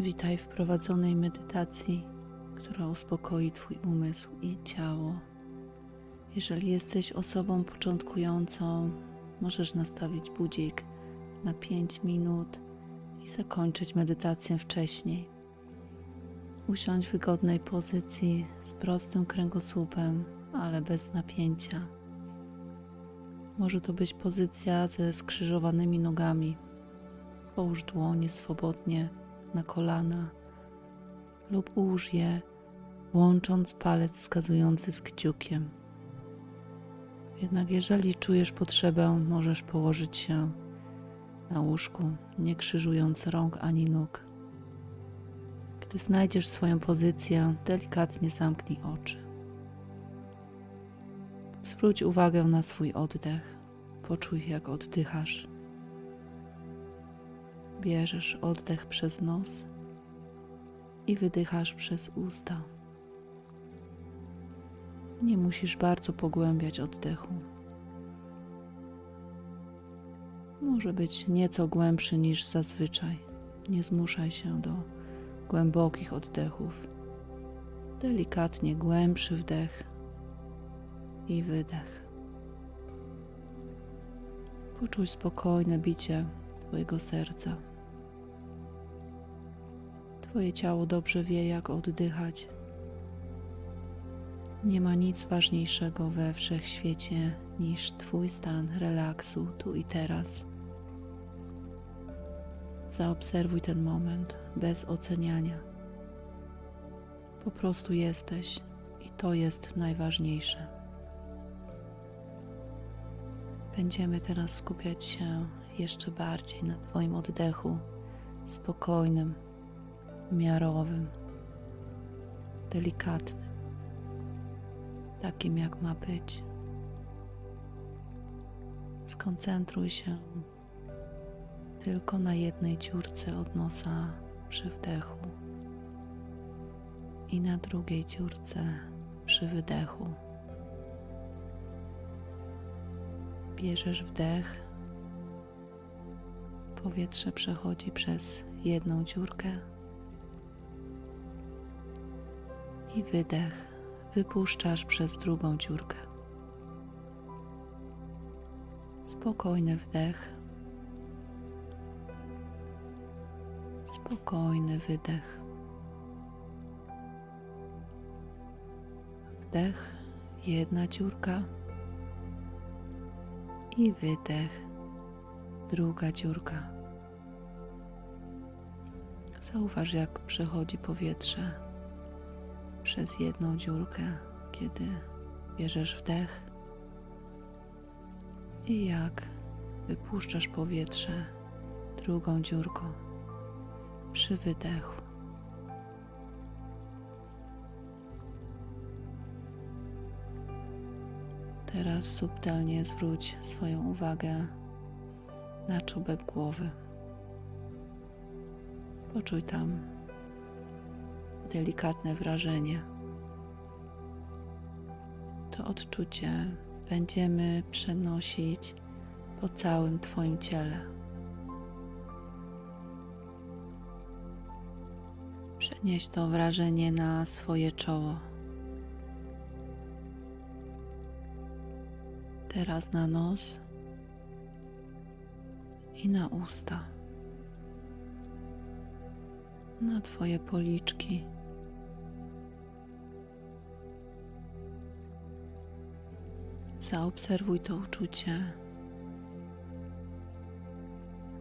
Witaj w prowadzonej medytacji, która uspokoi Twój umysł i ciało. Jeżeli jesteś osobą początkującą, możesz nastawić budzik na 5 minut i zakończyć medytację wcześniej. Usiądź w wygodnej pozycji z prostym kręgosłupem, ale bez napięcia. Może to być pozycja ze skrzyżowanymi nogami. Połóż dłonie swobodnie na kolana lub ułóż je, łącząc palec wskazujący z kciukiem. Jednak jeżeli czujesz potrzebę, możesz położyć się na łóżku, nie krzyżując rąk ani nóg. Gdy znajdziesz swoją pozycję, delikatnie zamknij oczy. Zwróć uwagę na swój oddech. Poczuj, jak oddychasz. Bierzesz oddech przez nos i wydychasz przez usta. Nie musisz bardzo pogłębiać oddechu. Może być nieco głębszy niż zazwyczaj. Nie zmuszaj się do głębokich oddechów. Delikatnie głębszy wdech i wydech. Poczuj spokojne bicie Twojego serca. Twoje ciało dobrze wie, jak oddychać. Nie ma nic ważniejszego we wszechświecie niż Twój stan relaksu tu i teraz. Zaobserwuj ten moment bez oceniania. Po prostu jesteś i to jest najważniejsze. Będziemy teraz skupiać się jeszcze bardziej na Twoim oddechu, spokojnym, miarowym, delikatnym, takim jak ma być. Skoncentruj się tylko na jednej dziurce od nosa przy wdechu i na drugiej dziurce przy wydechu. Bierzesz wdech, powietrze przechodzi przez jedną dziurkę i wydech wypuszczasz przez drugą dziurkę. Spokojny wdech, spokojny wydech. Wdech, jedna dziurka i wydech, druga dziurka. Zauważ, jak przechodzi powietrze przez jedną dziurkę, kiedy bierzesz wdech i jak wypuszczasz powietrze drugą dziurką przy wydechu. Teraz subtelnie zwróć swoją uwagę na czubek głowy. Poczuj tam delikatne wrażenie. To odczucie będziemy przenosić po całym Twoim ciele. Przenieś to wrażenie na swoje czoło. Teraz na nos i na usta, na Twoje policzki. Zaobserwuj to uczucie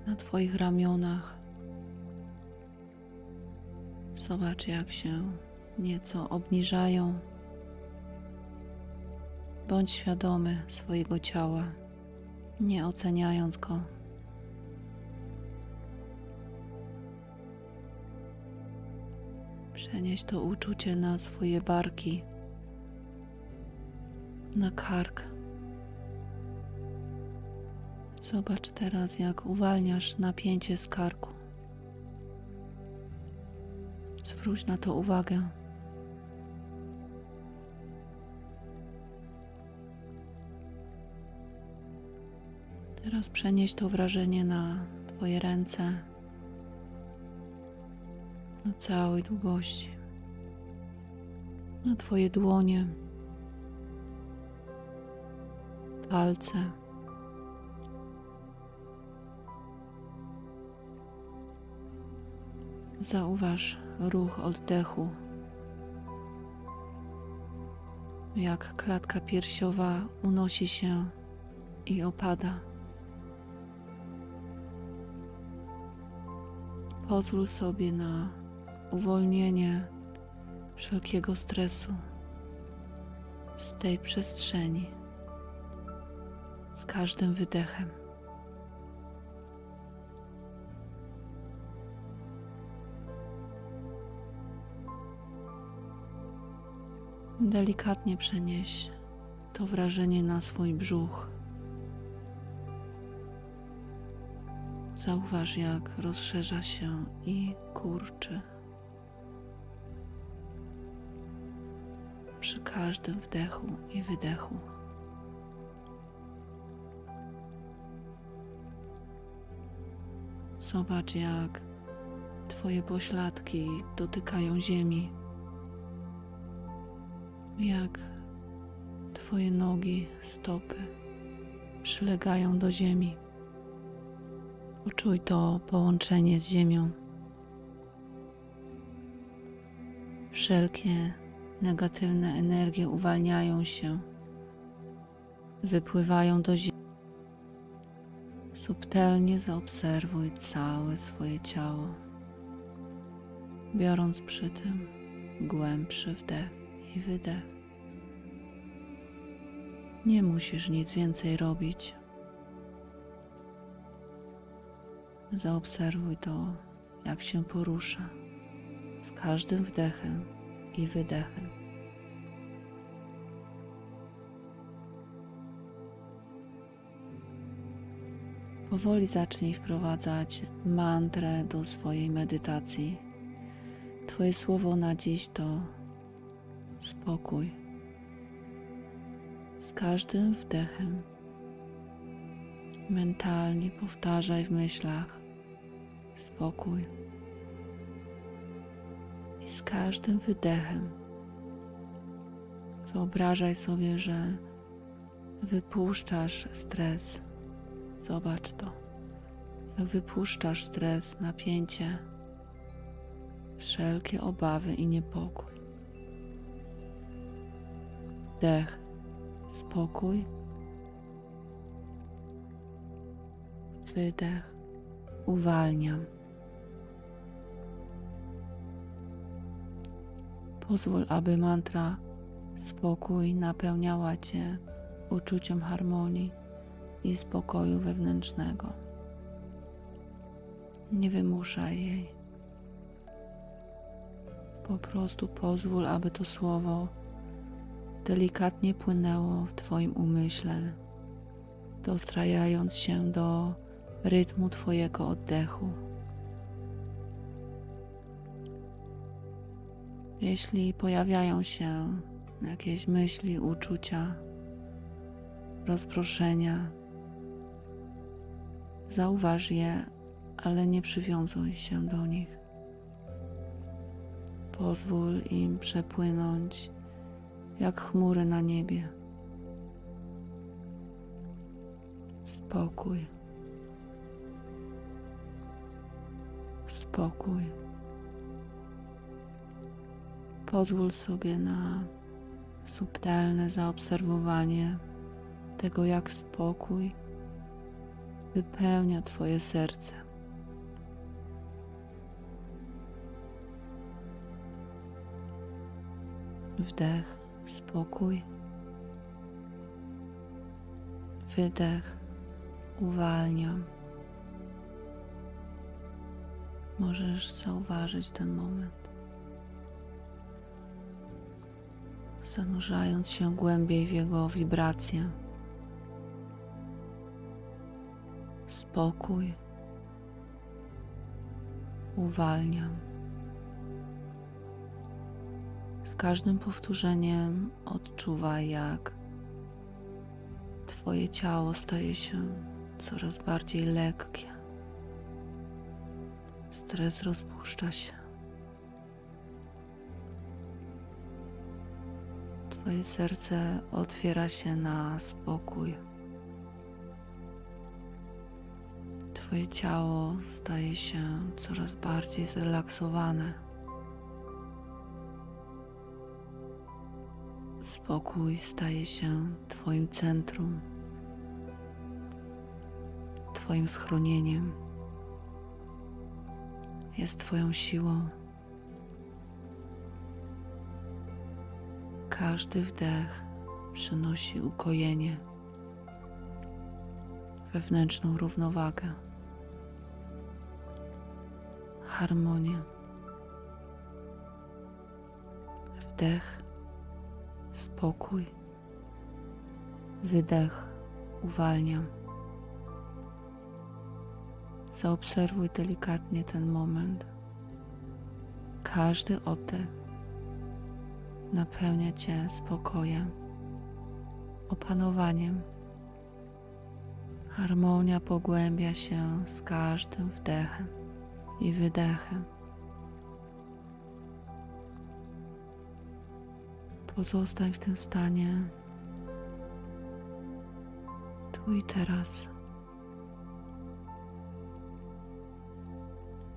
na Twoich ramionach. Zobacz, jak się nieco obniżają. Bądź świadomy swojego ciała, nie oceniając go. Przenieś to uczucie na swoje barki, na kark. Zobacz teraz, jak uwalniasz napięcie z karku. Zwróć na to uwagę. Teraz przenieś to wrażenie na Twoje ręce, na całej długości, na Twoje dłonie, palce. Zauważ ruch oddechu, jak klatka piersiowa unosi się i opada. Pozwól sobie na uwolnienie wszelkiego stresu z tej przestrzeni z każdym wydechem. Delikatnie przenieś to wrażenie na swój brzuch. Zauważ, jak rozszerza się i kurczy. Przy każdym wdechu i wydechu. Zobacz, jak Twoje pośladki dotykają ziemi, jak Twoje nogi, stopy przylegają do ziemi. Poczuj to połączenie z ziemią. Wszelkie negatywne energie uwalniają się, wypływają do ziemi. Subtelnie zaobserwuj całe swoje ciało, biorąc przy tym głębszy wdech i wydech. Nie musisz nic więcej robić. Zaobserwuj to, jak się porusza z każdym wdechem i wydechem. Powoli zacznij wprowadzać mantrę do swojej medytacji. Twoje słowo na dziś to spokój. Z każdym wdechem mentalnie powtarzaj w myślach spokój. I z każdym wydechem wyobrażaj sobie, że wypuszczasz stres. Zobacz to, jak wypuszczasz stres, napięcie, wszelkie obawy i niepokój. Dech, spokój. Wydech, uwalniam. Pozwól, aby mantra spokój napełniała Cię uczuciem harmonii i spokoju wewnętrznego. Nie wymuszaj jej. Po prostu pozwól, aby to słowo delikatnie płynęło w Twoim umyśle, dostrajając się do rytmu Twojego oddechu. Jeśli pojawiają się jakieś myśli, uczucia, rozproszenia, zauważ je, ale nie przywiązuj się do nich. Pozwól im przepłynąć jak chmury na niebie. Spokój. Spokój. Pozwól sobie na subtelne zaobserwowanie tego, jak spokój wypełnia Twoje serce. Wdech, spokój. Wydech, uwalniam. Możesz zauważyć ten moment. Zanurzając się głębiej w jego wibrację. Spokój. Uwalniam. każdym powtórzeniem odczuwa, jak Twoje ciało staje się coraz bardziej lekkie. Stres rozpuszcza się. Twoje serce otwiera się na spokój. Twoje ciało staje się coraz bardziej zrelaksowane. Spokój staje się Twoim centrum, Twoim schronieniem. Jest Twoją siłą. Każdy wdech przynosi ukojenie, wewnętrzną równowagę, harmonię. Wdech, spokój, wydech, uwalniam. Zaobserwuj delikatnie ten moment. Każdy oddech napełnia Cię spokojem, opanowaniem. Harmonia pogłębia się z każdym wdechem i wydechem. Pozostań w tym stanie tu i teraz.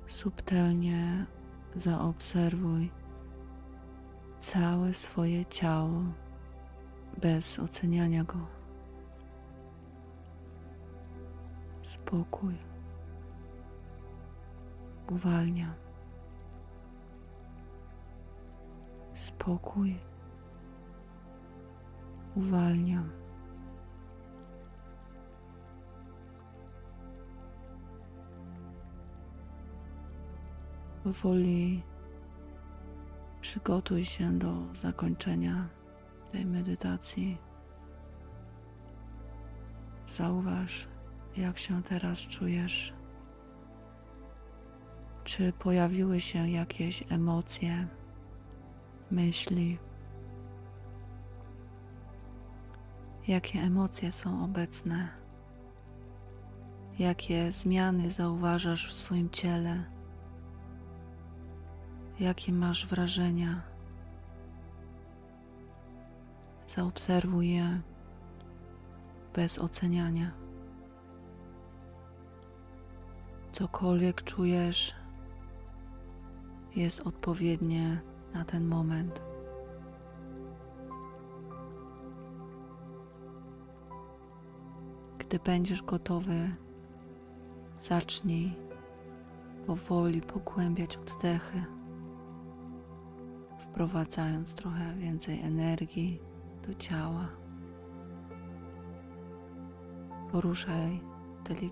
Subtelnie zaobserwuj całe swoje ciało bez oceniania go. Spokój. Uwalnia. Spokój. Uwalniam. Powoli przygotuj się do zakończenia tej medytacji. Zauważ, jak się teraz czujesz. Czy pojawiły się jakieś emocje, myśli? Jakie emocje są obecne? Jakie zmiany zauważasz w swoim ciele? Jakie masz wrażenia? Zaobserwuj je bez oceniania. Cokolwiek czujesz, jest odpowiednie na ten moment. Gdy będziesz gotowy, zacznij powoli pogłębiać oddechy, wprowadzając trochę więcej energii do ciała. Poruszaj delikatnie